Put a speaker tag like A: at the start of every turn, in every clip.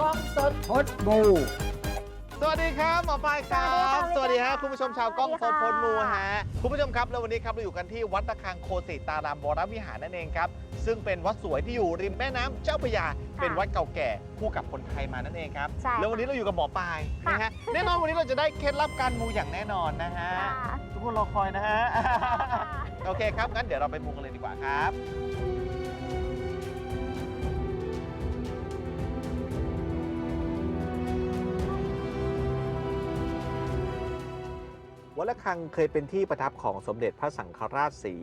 A: กล้องสด
B: พดบู
A: สวัสดีครับหมอปลายครับ
C: สวัสดีค่ะ
A: คุณผู้ชมชาวกล้อง
C: สวั
A: ส
C: ส
A: ด
C: ดี
A: พ
C: ค่ะ
A: ลมูฮะคุณผู้ชมครับแล้ววันนี้ครับเราอยู่กันที่วัดระฆังโคสิตารามวรวิหารนั่นเองครับ ซึ่งเป็นวัดสวยที่อยู่ริมแม่น้ำเจ้าพระยา เป็นวัดเก่าแก่คู่กับคนไทยมานั่นเองครับ
C: ใช่
A: แล้ววันนี้เราอยู่กับหมอปลาย
C: ค่ะ
A: นะฮะแน่นอนวันนี้เราจะได้เคล็ดลับการมูอย่างแน่นอนนะฮะ
C: ค่ะ
A: ทุกคนรอคอยนะฮะ โอเคครับงั้นเดี๋ยวเราไปมูกันเลยดีกว่าครับ วัดระฆังเคยเป็นที่ประทับของสมเด็จพระสังฆราชสี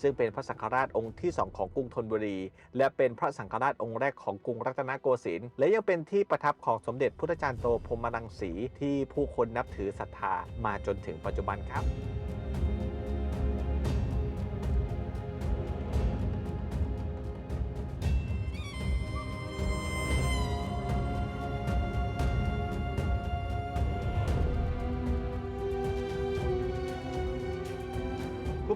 A: ซึ่งเป็นพระสังฆราชองค์ที่สองของกรุงธนบุรี และเป็นพระสังฆราชองค์แรกของกรุงรัตนโกสินทร์และยังเป็นที่ประทับของสมเด็จพุทธจารย์โตพรมรังสีที่ผู้คนนับถือศรัทธามาจนถึงปัจจุบันครับ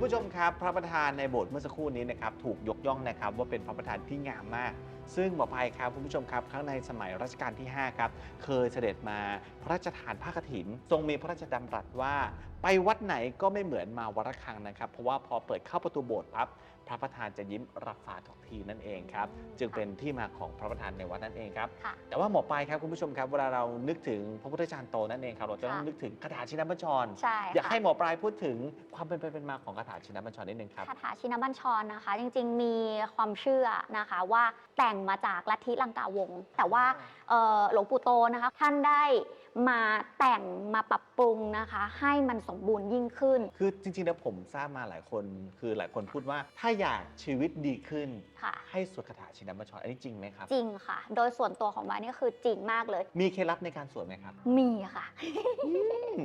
A: คุณผู้ชมครับพระประธานในโบสถ์เมื่อสักครู่นี้นะครับถูกยกย่องนะครับว่าเป็นพระประธานที่งามมาก ซึ่งหมอภัยครับคุณผู้ชมครับครั้งในสมัยรัชกาลที่5ครับเคยเสด็จมาพระราชทานผ้ากฐิน ทรงมีพระราชดำรัสว่า ไปวัดไหนก็ไม่เหมือนมาวัดระฆังนะครับ เพราะว่าพอเปิดเข้าประตูโบสถ์ปั๊บ พระประธานจะยิ้มรับฟ้าทุกทีนั่นเองครับ จึงเป็นที่มาของพระประธานในวัดนั่นเองครับ
C: ค่ะ
A: แต่ว่าหมอปลายครับคุณผู้ชมครับเวลาเรานึกถึงพระพุทธจารย์โตนั่นเองครับเราจะต้อง
C: ค่ะ
A: นึกถึงคาถาชินบัญชร
C: ใช่
A: อยาก
C: ค่ะ
A: ให้หมอปลายพูดถึงความเป็นไปเป็นมาของคาถาชินบัญชรนิดนึงครับ
C: คาถาชินบัญชรนะคะ จริงๆ มีความเชื่อนะคะว่าแต่งมาจากลัทธิลังกาวงศ์แต่ว่าเอ่อหลวงปู่โตนะคะ ท่านได้มาแต่งมาปรับปรุงนะคะ ให้มันสมบูรณ์ยิ่งขึ้น
A: คือจริงๆแล้วผมทราบมาหลายคน คือหลายคนพูดว่าถ้าอยากชีวิตดีขึ้น
C: ค่ะ
A: ให้สวดคาถาชินบัญชรอันนี้จริงไหมครับ
C: จริงค่ะ โดยส่วนตัวของบายนี่คือจริงมากเลย
A: มีเคล็ดลับในการสวดไหมครับ
C: มีค่ะ
A: อืม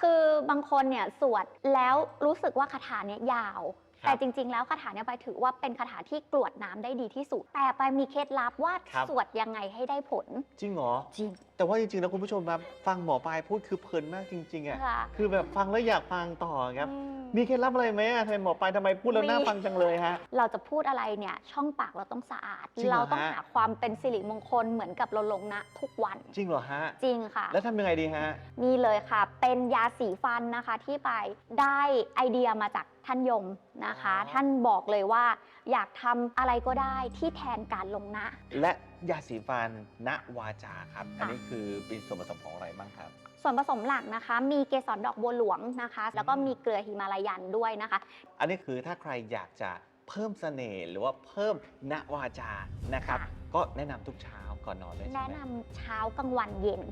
C: คือบางคนเนี่ยสวดแล้วรู้สึกว่าคาถาเนี่ยยาว
A: ครับ
C: แต่จริง ๆ แล้วคาถาเนี่ยไปถือว่าเป็นคาถาที่กรวดน้ำได้ดีที่สุด แต่ไปมีเคล็ดลับว่า
A: ครับ
C: สวดยังไงให้ได้ผล
A: จริงเหรอ
C: จริง
A: แต่ว่าจริงๆนะคุณผู้ชมครับฟังหมอปลายพูดคือเพลินมากจริงๆอะ
C: ค่ะ
A: คือแบบฟังแล้วอยากฟังต่อครับ
C: อืม
A: มีเคล็ดลับอะไรไหมอะทำไมหมอปลายทำไมพูดแล้ว
C: มี
A: น่าฟังจังเลยฮะ
C: เราจะพูดอะไรเนี่ยช่องปากเราต้องสะอาด
A: จริงเหรอ
C: เราต้อง
A: ฮะ
C: หาความเป็นสิริมงคลเหมือนกับเราลงนะทุกวัน
A: จริงเหรอฮะ
C: จริงค่ะ
A: แล้วทำยังไงดีฮะ
C: นี่เลยค่ะ เป็นยาสีฟันนะคะที่ไปได้ไอเดียมาจาก ท่านยมนะคะ
A: อ๋อ
C: ท่านบอกเลยว่า อยากทำอะไรก็ได้ที่แทนการลงนะ
A: และยาสีฟันณวาจาครับ
C: ค่ะ
A: อันนี้คือเป็นส่วนผสมของอะไรบ้างครับ
C: ส่วนผสมหลักนะคะ มีเกสรดอกบัวหลวงนะคะ แล้วก็มีเกลือหิมาลายันด้วยนะคะ
A: อันนี้คือถ้าใครอยากจะ เพิ่มเสน่ห์หรือว่าเพิ่มณวาจานะครับ
C: ค่ะ
A: ก็แนะนำทุกเช้าก่อนนอนด้วยใช่
C: แนะ
A: ไหม
C: นำเช้ากลางวันเย็น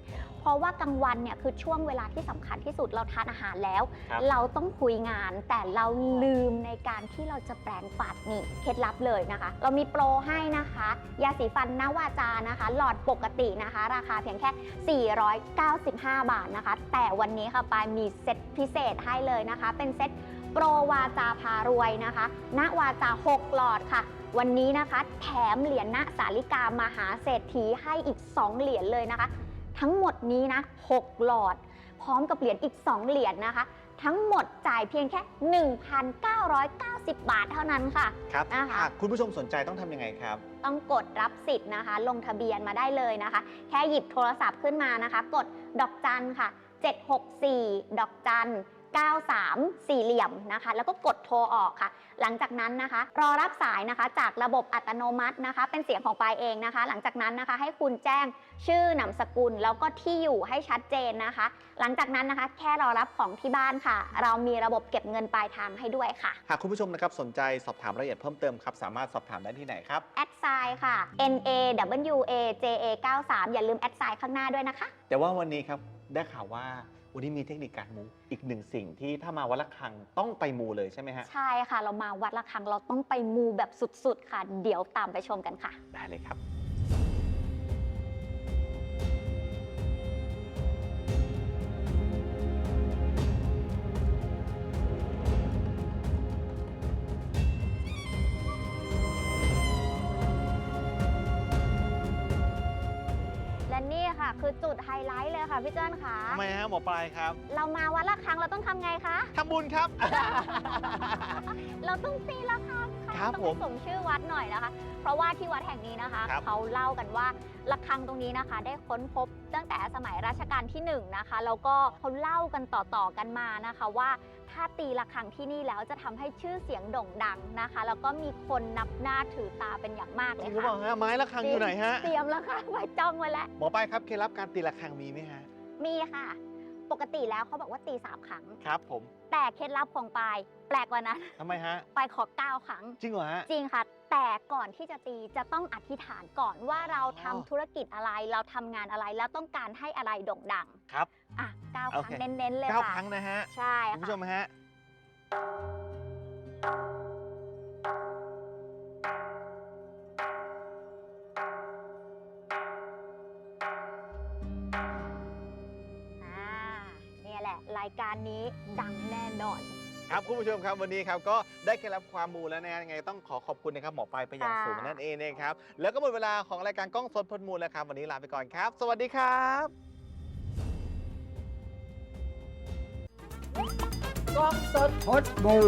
C: เพราะว่ากลางวันเนี่ยคือช่วงเวลาที่สำคัญที่สุดเราทานอาหารแล้ว
A: ครับ
C: เราต้องคุยงานแต่เราลืมในการที่เราจะแปรงฟันนี่เคล็ดลับเลยนะคะ เรามีโปรให้นะคะ ยาสีฟันนวาจานะคะ หลอดปกตินะคะ ราคาเพียงแค่ 495 บาทนะคะ แต่วันนี้ค่ะปายมีเซตพิเศษให้เลยนะคะ เป็นเซต โปรวาจาพารวยนะคะ ณวาจา 6 หลอดค่ะ วันนี้นะคะแถมเหรียญณสาลิกามหาเศรษฐีให้อีก 2 เหรียญเลยนะคะ ทั้งหมดนี้นะ 6 หลอด พร้อมกับเหรียญอีก 2 เหรียญนะคะ ทั้งหมดจ่ายเพียงแค่ 1,990 บาทเท่านั้นค่ะ
A: ครับ
C: นะคะ
A: หากคุณผู้ชมสนใจต้องทำยังไงครับ
C: ต้องกดรับสิทธิ์นะคะ ลงทะเบียนมาได้เลยนะคะ แค่หยิบโทรศัพท์ขึ้นมานะคะ กดดอกจันค่ะ 764 ดอกจัน 93 สี่เหลี่ยมนะคะ แล้วก็กดโทรออกค่ะ หลังจากนั้นนะคะ รอรับสายนะคะจากระบบอัตโนมัตินะคะ เป็นเสียงของปลายเองนะคะ หลังจากนั้นนะคะให้คุณแจ้งชื่อนามสกุลแล้วก็ที่อยู่ให้ชัดเจนนะคะ หลังจากนั้นนะคะ แค่รอรับของที่บ้านค่ะ เรามีระบบเก็บเงินปลายทางให้ด้วยค่ะ
A: หากคุณผู้ชมนะครับสนใจสอบถามรายละเอียดเพิ่มเติมครับ สามารถสอบถามได้ที่ไหนครับ
C: แอดไซน์ค่ะ N A W A J A 93อย่าลืมแอดไซน์ข้างหน้าด้วยนะคะ
A: แต่ว่าวันนี้ครับได้ข่าวว่า วันนี้มีเทคนิคการมูอีกหนึ่งสิ่งที่ถ้ามาวัดละคังต้องไปมูเลยใช่ไหมฮะ
C: ใช่ค่ะ เรามาวัดละครังเราต้องไปมูแบบสุดๆ ค่ะ เดี๋ยวตามไปชมกันค่ะ
A: ได้เลยครับ
C: ค่ะคือจุดไฮไลท์เลยค่ะพี่เจิ้นค่ะ
A: ทำไมฮะหมอปลายครับ
C: เรามาวัดละครังเราต้องทำไงคะ
A: ทำบุญครับ
C: เราต้องตีละครัง
A: ครับ
C: ต้อง
A: ผม
C: ไปสมชื่อวัดหน่อยนะคะ เพราะว่าที่วัดแห่งนี้นะคะ
A: ครับ
C: เขาเล่ากันว่าระฆังตรงนี้นะคะ ได้ค้นพบตั้งแต่สมัยรัชกาลที่หนึ่งนะคะแล้วก็เขาเล่ากันต่อๆกันมานะคะว่า ถ้าตีระฆังที่นี่แล้วจะทำให้ชื่อเสียงโด่งดังนะคะ แล้วก็มีคนนับหน้าถือตาเป็นอย่างมาก
A: จ
C: เล
A: ริ
C: ย
A: งหรือเป
C: ค่ะ
A: ล่าฮะไม้ระฆังอยู่ไหนฮะ
C: เตรียมแล้วค่ะไว้จ้องไว้แล้ว
A: หมอปลายครับเคล็ดลับการตีระฆังมีไหมฮะ
C: มีค่ะ ปกติแล้วเขาบอกว่าตีสามครั้ง
A: ครับผม
C: แต่เคล็ดลับของปายแปลกกว่านั้น
A: ทำไมฮะ
C: ปายขอเก้าครั้ง
A: จริงเหรอฮะ
C: จริงค่ะ แต่ก่อนที่จะตีจะต้องอธิษฐานก่อนว่าเราทำ
A: อ๋อ
C: ธุรกิจอะไรเราทำงานอะไรแล้วต้องการให้อะไรโด่งดัง
A: ครับ
C: อะเก้า
A: โอ
C: ค
A: เค
C: รั้งเน้นๆเลย
A: เก้า
C: ค่ะ
A: ครั้งนะฮะ
C: ใช่
A: คุณผู้ช
C: ค่ะ
A: มฮะ
C: รายการนี้ดังแน่นอน
A: ครับคุณผู้ชมครับวันนี้ครับก็ได้เคล็ดลับความมูแล้วนะฮะยังไงต้องขอขอบคุณนะครับหมอปลายไปอย่าง
C: ค่ะ
A: สูงนั่นเองนะครับแล้วก็หมดเวลาของรายการกล้องสดพลมูลแล้วครับวันนี้ลาไปก่อนครับ สวัสดีครับ
B: กล้องสดพดบู